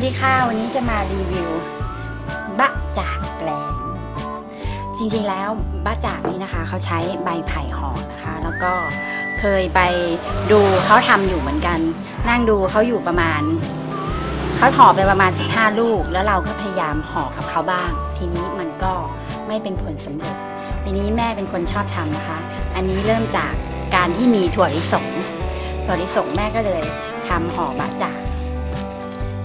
วัสดีค่ะ วันนี้จะมารีวิวบะจากแปลง จริงๆแล้วบะจากนี่นะคะเขาใช้ใบไผ่ห่อนะคะ แล้วก็เคยไปดูเขาทำอยู่เหมือนกัน นั่งดูเขาอยู่ประมาณเขาห่อไปประมาณ 15 ลูก แล้วเราก็พยายามห่อกับเขาบ้าง ทีนี้มันก็ไม่เป็นผลสำเร็จทีนี้แม่เป็นคนชอบทำนะคะ อันนี้เริ่มจากการที่มีถั่วลิสงถั่วลิสงแม่ก็เลยทำห่อบะจาก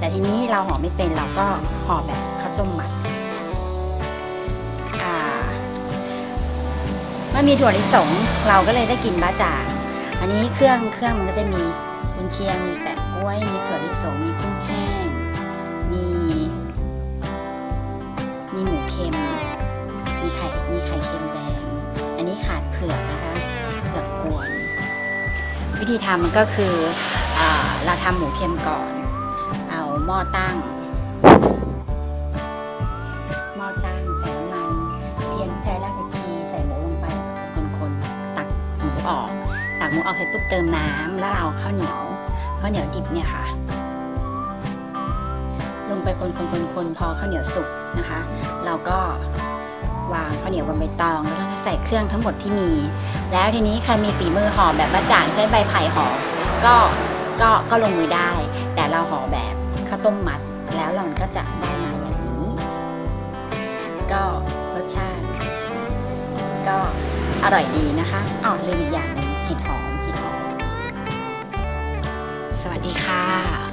แต่ทีนี้เราห่อไม่เป็นเราก็ห่อแบบข้าวต้มมัดเมื่อมีถั่วลิสงเราก็เลยได้กินบะจ่างอันนี้เครื่องเครื่องมันก็จะมีกุนเชียงมีแปะกล้วย มีถั่วลิสงมีกุ้งแห้ง มี มีหมูเค็ม มีไข่มีไข่เค็มแดง อันนี้ขาดเผือกนะคะเผือกกวน วิธีทำก็คืออเราทำหมูเค็มก่อน หม้อตั้ง หม้อตั้งใส่น้ำมันเทียมพริกไทยรากผักชีใส่หมูลงไปคนๆตักหมูออกตักหมูออกเสร็จปุ๊บเติมน้ำแล้วเอาข้าวเหนียวข้าวเหนียวดิบเนี่ยค่ะ ลงไปคนๆๆพอข้าวเหนียวสุกนะคะ เราก็วางข้าวเหนียวบนใบตองแล้วก็ใส่เครื่องทั้งหมดที่มี แล้วทีนี้ใครมีฝีมือห่อแบบบะจ่างใช้ใบไผ่ห่อก็ก็ก็ลงมือได้ แต่เราห่อแบบ ข้าวต้มมัด แล้วเราก็จะได้มาอย่างนี้ ก็รสชาติ ก็อร่อยดีนะคะอ๋อลืมอีกอย่างหนึงเห็ดหอมเห็ดหอม สวัสดีค่ะ